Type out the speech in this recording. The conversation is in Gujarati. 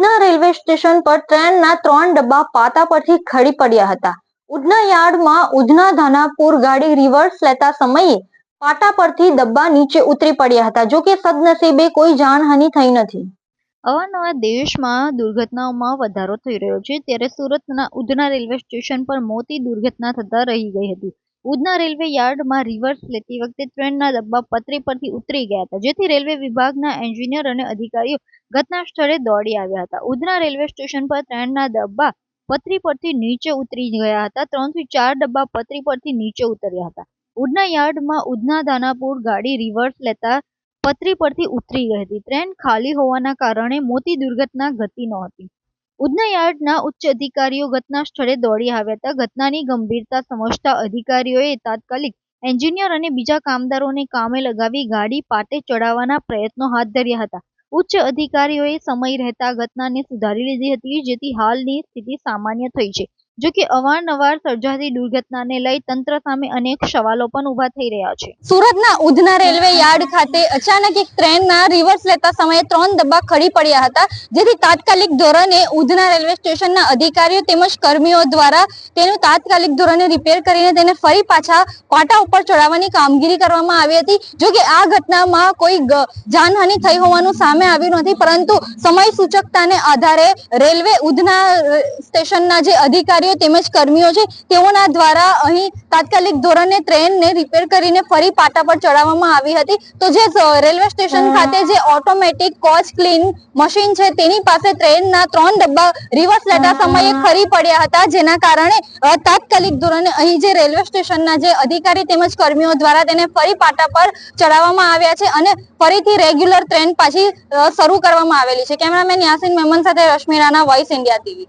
ઉધના રેલવે સ્ટેશન પર ટ્રેનના ત્રણ ડબ્બા પાતા પરથી ખડી પડ્યા હતા. ઉધના યાર્ડમાં ઉધના ધાનાપુર ગાડી રિવર્સ લેતા સમયે પાટા પરથી ડબ્બા નીચે ઉતરી પડ્યા હતા. જો કે સદનસીબે કોઈ જાનહાનિ થઈ નથી. અવારનવાર દેશમાં દુર્ઘટનાઓમાં વધારો થઈ રહ્યો છે, ત્યારે સુરતના ઉધના રેલવે સ્ટેશન પર મોટી દુર્ઘટના થતા રહી ગઈ હતી. ઉધના રેલવે યાર્ડમાં રિવર્સ લેતી વખતે ટ્રેનના ડબ્બા પતરી પરથી ઉતરી ગયા હતા, જેથી રેલવે વિભાગના એન્જિનિયર અને અધિકારીઓ ઘટના સ્થળે દોડી આવ્યા હતા. ઉધના રેલવે સ્ટેશન પર ટ્રેનના ડબ્બા પતરી પરથી નીચે ઉતરી ગયા હતા, ત્રણથી ચાર ડબ્બા પતરી પરથી નીચે ઉતર્યા હતા. ઉધના યાર્ડમાં ઉધના દાનાપુર ગાડી રિવર્સ લેતા પતરી પરથી ઉતરી ગઈ હતી. ટ્રેન ખાલી હોવાના કારણે મોટી દુર્ઘટના ઘટી નહોતી ઉધના ઉચ્ચ અધિકારીઓ ઘટના સ્થળે દોડી આવ્યા હતા. ઘટનાની ગંભીરતા સમજતા અધિકારીઓએ તાત્કાલિક એન્જિનિયર અને બીજા કામદારોને કામે લગાવી ગાડી પાટે ચડાવવાના પ્રયત્નો હાથ ધર્યા હતા. ઉચ્ચ અધિકારીઓએ સમય રહેતા ઘટનાને સુધારી લીધી હતી, જેથી હાલની સ્થિતિ સામાન્ય થઈ છે. જો કે અવારનવાર સર્જાતી દુર્ઘટનાને લઈ તંત્ર સામે અનેક સવાલો પણ ઊભા થઈ રહ્યા છે. સુરતના ઉધના રેલવે યાર્ડ ખાતે અચાનક એક ટ્રેનના રિવર્સ લેતા સમયે ત્રણ ડબ્બા ખડી પડ્યા હતા, જેથી તાત્કાલિક ધોરણે ઉધના રેલવે સ્ટેશનના અધિકારીઓ તેમજ કર્મીઓ દ્વારા તેનું તાત્કાલિક ધોરણે રિપેર કરીને તેને ફરી પાછા પાટા ઉપર ચડાવવાની કામગીરી કરવામાં આવી હતી. જો કે આ ઘટનામાં કોઈ જાનહાનિ થઈ હોવાનું સામે આવ્યું નથી, પરંતુ સમય સૂચકતાને આધારે રેલવે ઉધના સ્ટેશનના જે અધિકારીઓ તેમજ કર્મીઓ છે તેઓના દ્વારા અહીં તાત્કાલિક ધોરણે ટ્રેનને રિપેર કરીને ફરી પાટા પર ચડાવવામાં આવી હતી. તો જે રેલવે સ્ટેશન ખાતે જે ઓટોમેટિક કોચ ક્લીન મશીન છે તેની પાસે ટ્રેનના ત્રણ ડબ્બા રિવર્સ લેતા સમયે ખરી પડ્યા હતા જેના કારણે તાત્કાલિક ધોરણે અહીં જે રેલવે સ્ટેશનના જે અધિકારી તેમજ કર્મીઓ દ્વારા તેને ફરી પાટા પર ચડાવવામાં આવ્યા છે અને ફરીથી રેગ્યુલર ટ્રેન પાછી શરૂ કરવામાં આવેલી છે. કેમેરામેન યાસીન મેમન સાથે Rashmi Rana voice India TV